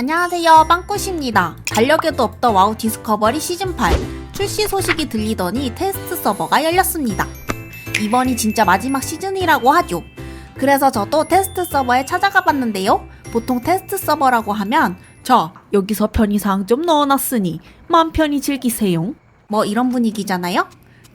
안녕하세요. 빵꾸시입니다. 달력에도 없던 와우 디스커버리 시즌8 출시 소식이 들리더니 테스트 서버가 열렸습니다. 이번이 진짜 마지막 시즌이라고 하죠. 그래서 저도 테스트 서버에 찾아가 봤는데요. 보통 테스트 서버라고 하면 자, 여기서 편의사항 좀 넣어놨으니 맘 편히 즐기세요. 뭐 이런 분위기잖아요?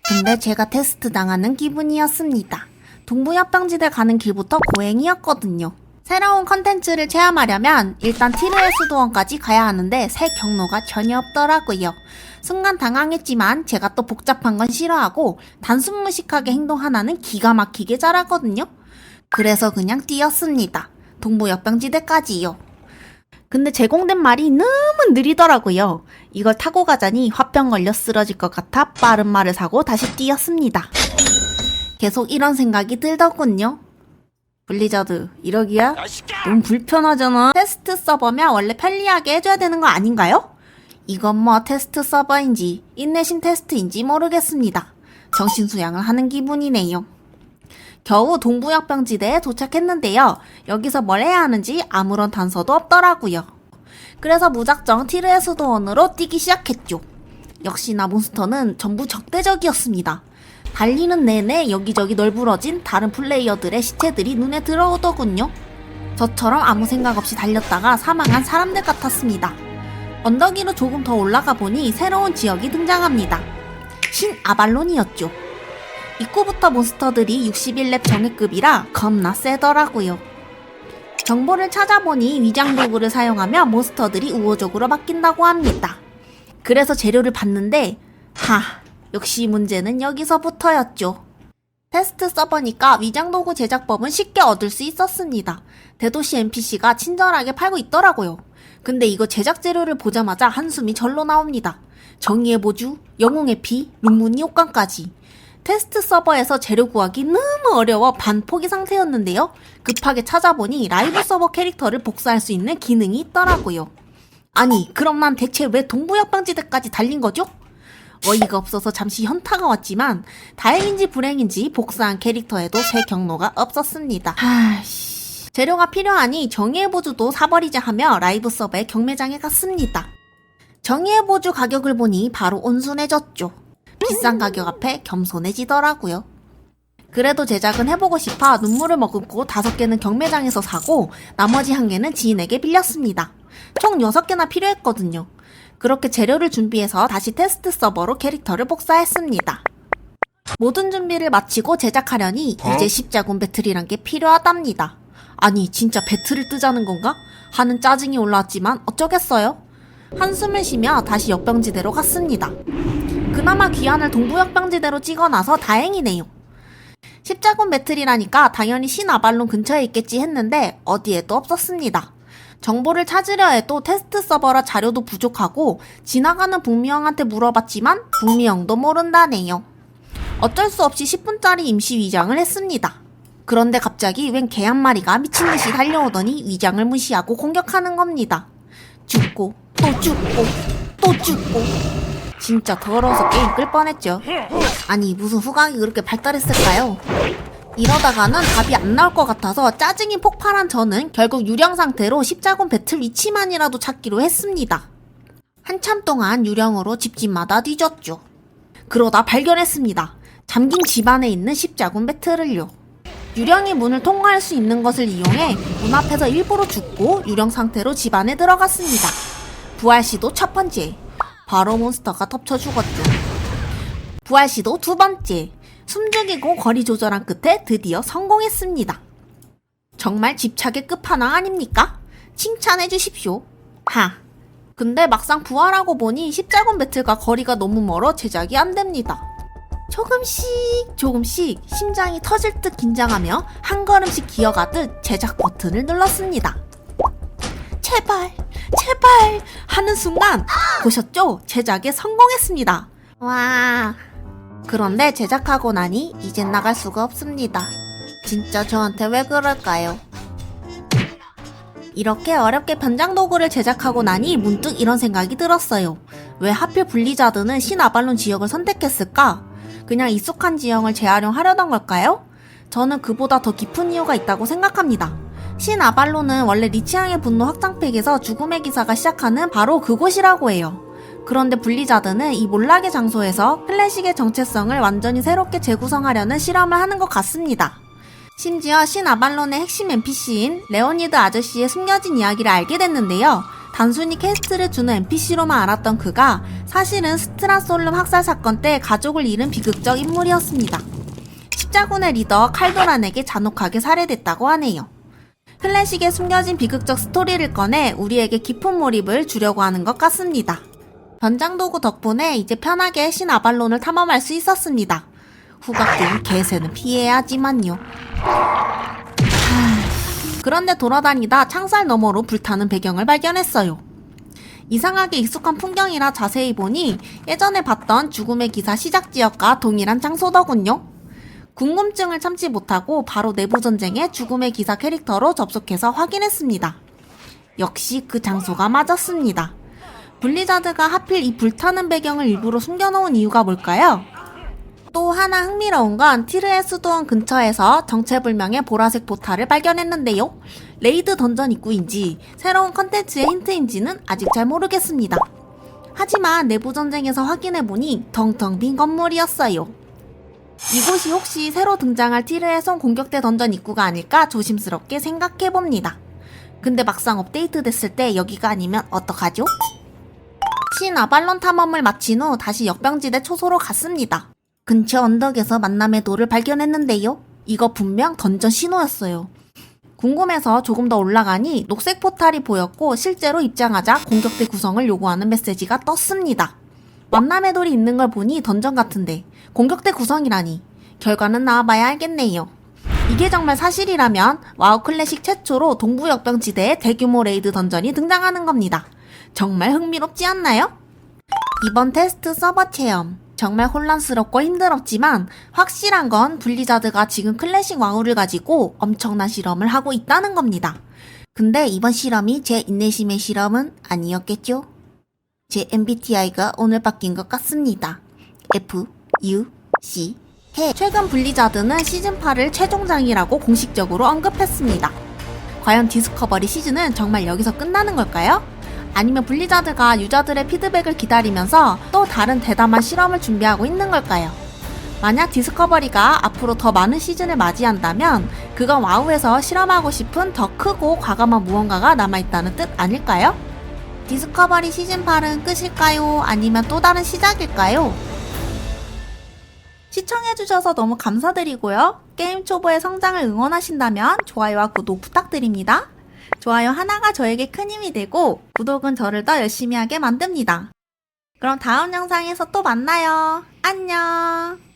근데 제가 테스트 당하는 기분이었습니다. 동부협병지대 가는 길부터 고행이었거든요 새로운 컨텐츠를 체험하려면 일단 티르에스도원까지 가야 하는데 새 경로가 전혀 없더라고요. 순간 당황했지만 제가 또 복잡한 건 싫어하고 단순 무식하게 행동 하나는 기가 막히게 잘하거든요. 그래서 그냥 뛰었습니다. 동부역병지대까지요. 근데 제공된 말이 너무 느리더라고요. 이걸 타고 가자니 화병 걸려 쓰러질 것 같아 빠른 말을 사고 다시 뛰었습니다. 계속 이런 생각이 들더군요. 블리자드 이러기야? 너무 불편하잖아. 테스트 서버면 원래 편리하게 해줘야 되는 거 아닌가요? 이건 뭐 테스트 서버인지 인내심 테스트인지 모르겠습니다. 정신 수양을 하는 기분이네요. 겨우 동부역병지대에 도착했는데요. 여기서 뭘 해야 하는지 아무런 단서도 없더라고요. 그래서 무작정 티르에스도원으로 뛰기 시작했죠. 역시나 몬스터는 전부 적대적이었습니다. 달리는 내내 여기저기 널브러진 다른 플레이어들의 시체들이 눈에 들어오더군요. 저처럼 아무 생각 없이 달렸다가 사망한 사람들 같았습니다. 언덕 위로 조금 더 올라가 보니 새로운 지역이 등장합니다. 신 아발론이었죠. 입구부터 몬스터들이 61렙 정예급이라 겁나 세더라고요. 정보를 찾아보니 위장 도구를 사용하면 몬스터들이 우호적으로 바뀐다고 합니다. 그래서 재료를 봤는데 하 역시 문제는 여기서부터였죠. 테스트 서버니까 위장도구 제작법은 쉽게 얻을 수 있었습니다. 대도시 NPC가 친절하게 팔고 있더라고요. 근데 이거 제작 재료를 보자마자 한숨이 절로 나옵니다. 정의의 보주, 영웅의 피, 룬무늬 옷감까지. 테스트 서버에서 재료 구하기 너무 어려워 반포기 상태였는데요. 급하게 찾아보니 라이브 서버 캐릭터를 복사할 수 있는 기능이 있더라고요. 아니, 그럼 난 대체 왜 동부역방지대까지 달린 거죠? 어이가 없어서 잠시 현타가 왔지만 다행인지 불행인지 복사한 캐릭터에도 새 경로가 없었습니다. 하씨. 재료가 필요하니 정의의 보주도 사버리자 하며 라이브 서버의 경매장에 갔습니다. 정의의 보주 가격을 보니 바로 온순해졌죠. 비싼 가격 앞에 겸손해지더라고요. 그래도 제작은 해보고 싶어 눈물을 머금고 다섯 개는 경매장에서 사고 나머지 한 개는 지인에게 빌렸습니다. 총 6개나 필요했거든요. 그렇게 재료를 준비해서 다시 테스트 서버로 캐릭터를 복사했습니다. 모든 준비를 마치고 제작하려니 이제 십자군 배틀이란 게 필요하답니다. 아니 진짜 배틀을 뜨자는 건가? 하는 짜증이 올라왔지만 어쩌겠어요? 한숨을 쉬며 다시 역병지대로 갔습니다. 그나마 귀환을 동부역병지대로 찍어놔서 다행이네요. 십자군 배틀이라니까 당연히 신아발론 근처에 있겠지 했는데 어디에도 없었습니다. 정보를 찾으려 해도 테스트 서버라 자료도 부족하고 지나가는 북미형한테 물어봤지만 북미형도 모른다네요. 어쩔 수 없이 10분짜리 임시 위장을 했습니다. 그런데 갑자기 웬 개 한 마리가 미친 듯이 달려오더니 위장을 무시하고 공격하는 겁니다. 죽고 또 죽고 또 죽고 진짜 더러워서 게임 끌 뻔했죠. 아니 무슨 후각이 그렇게 발달했을까요? 이러다가는 답이 안 나올 것 같아서 짜증이 폭발한 저는 결국 유령 상태로 십자군 배틀 위치만이라도 찾기로 했습니다. 한참 동안 유령으로 집집마다 뒤졌죠. 그러다 발견했습니다. 잠긴 집안에 있는 십자군 배틀을요. 유령이 문을 통과할 수 있는 것을 이용해 문 앞에서 일부러 죽고 유령 상태로 집 안에 들어갔습니다. 부활 시도 첫 번째. 바로 몬스터가 덮쳐 죽었죠. 부활 시도 두 번째. 숨죽이고 거리 조절한 끝에 드디어 성공했습니다. 정말 집착의 끝판왕 아닙니까? 칭찬해 주십시오. 하. 근데 막상 부활하고 보니 십자군 배틀과 거리가 너무 멀어 제작이 안 됩니다. 조금씩 조금씩 심장이 터질 듯 긴장하며 한 걸음씩 기어가듯 제작 버튼을 눌렀습니다. 제발, 제발 하는 순간 보셨죠? 제작에 성공했습니다. 와. 그런데 제작하고 나니 이젠 나갈 수가 없습니다. 진짜 저한테 왜 그럴까요? 이렇게 어렵게 변장 도구를 제작하고 나니 문득 이런 생각이 들었어요. 왜 하필 블리자드는 신아발론 지역을 선택했을까? 그냥 익숙한 지형을 재활용하려던 걸까요? 저는 그보다 더 깊은 이유가 있다고 생각합니다. 신 아발론은 원래 리치앙의 분노 확장팩에서 죽음의 기사가 시작하는 바로 그곳이라고 해요. 그런데 블리자드는 이 몰락의 장소에서 클래식의 정체성을 완전히 새롭게 재구성하려는 실험을 하는 것 같습니다. 심지어 신 아발론의 핵심 NPC인 레오니드 아저씨의 숨겨진 이야기를 알게 됐는데요. 단순히 퀘스트를 주는 NPC로만 알았던 그가 사실은 스트라솔름 학살 사건 때 가족을 잃은 비극적 인물이었습니다. 십자군의 리더 칼도란에게 잔혹하게 살해됐다고 하네요. 클래식의 숨겨진 비극적 스토리를 꺼내 우리에게 깊은 몰입을 주려고 하는 것 같습니다. 변장 도구 덕분에 이제 편하게 신 아발론을 탐험할 수 있었습니다. 후각된 개새는 피해야 하지만요. 그런데 돌아다니다 창살 너머로 불타는 배경을 발견했어요. 이상하게 익숙한 풍경이라 자세히 보니 예전에 봤던 죽음의 기사 시작 지역과 동일한 장소더군요. 궁금증을 참지 못하고 바로 내부 전쟁의 죽음의 기사 캐릭터로 접속해서 확인했습니다. 역시 그 장소가 맞았습니다. 블리자드가 하필 이 불타는 배경을 일부러 숨겨놓은 이유가 뭘까요? 또 하나 흥미로운 건 티르의 수도원 근처에서 정체불명의 보라색 포탈을 발견했는데요. 레이드 던전 입구인지 새로운 컨텐츠의 힌트인지는 아직 잘 모르겠습니다. 하지만 내부 전쟁에서 확인해보니 텅텅 빈 건물이었어요. 이곳이 혹시 새로 등장할 티르의 성 공격대 던전 입구가 아닐까 조심스럽게 생각해봅니다. 근데 막상 업데이트 됐을 때 여기가 아니면 어떡하죠? 신 아발론 탐험을 마친 후 다시 역병지대 초소로 갔습니다. 근처 언덕에서 만남의 돌을 발견했는데요. 이거 분명 던전 신호였어요. 궁금해서 조금 더 올라가니 녹색 포탈이 보였고 실제로 입장하자 공격대 구성을 요구하는 메시지가 떴습니다. 만남의 돌이 있는 걸 보니 던전 같은데 공격대 구성이라니 결과는 나와봐야 알겠네요. 이게 정말 사실이라면 와우 클래식 최초로 동부 역병지대에 대규모 레이드 던전이 등장하는 겁니다. 정말 흥미롭지 않나요? 이번 테스트 서버 체험 정말 혼란스럽고 힘들었지만 확실한 건 블리자드가 지금 클래식 와우를 가지고 엄청난 실험을 하고 있다는 겁니다. 근데 이번 실험이 제 인내심의 실험은 아니었겠죠? 제 MBTI가 오늘 바뀐 것 같습니다. F, U, C, 해. 최근 블리자드는 시즌8을 최종장이라고 공식적으로 언급했습니다. 과연 디스커버리 시즌은 정말 여기서 끝나는 걸까요? 아니면 블리자드가 유저들의 피드백을 기다리면서 또 다른 대담한 실험을 준비하고 있는 걸까요? 만약 디스커버리가 앞으로 더 많은 시즌을 맞이한다면 그건 와우에서 실험하고 싶은 더 크고 과감한 무언가가 남아있다는 뜻 아닐까요? 디스커버리 시즌8은 끝일까요? 아니면 또 다른 시작일까요? 시청해주셔서 너무 감사드리고요. 게임 초보의 성장을 응원하신다면 좋아요와 구독 부탁드립니다. 좋아요 하나가 저에게 큰 힘이 되고 구독은 저를 더 열심히 하게 만듭니다. 그럼 다음 영상에서 또 만나요. 안녕.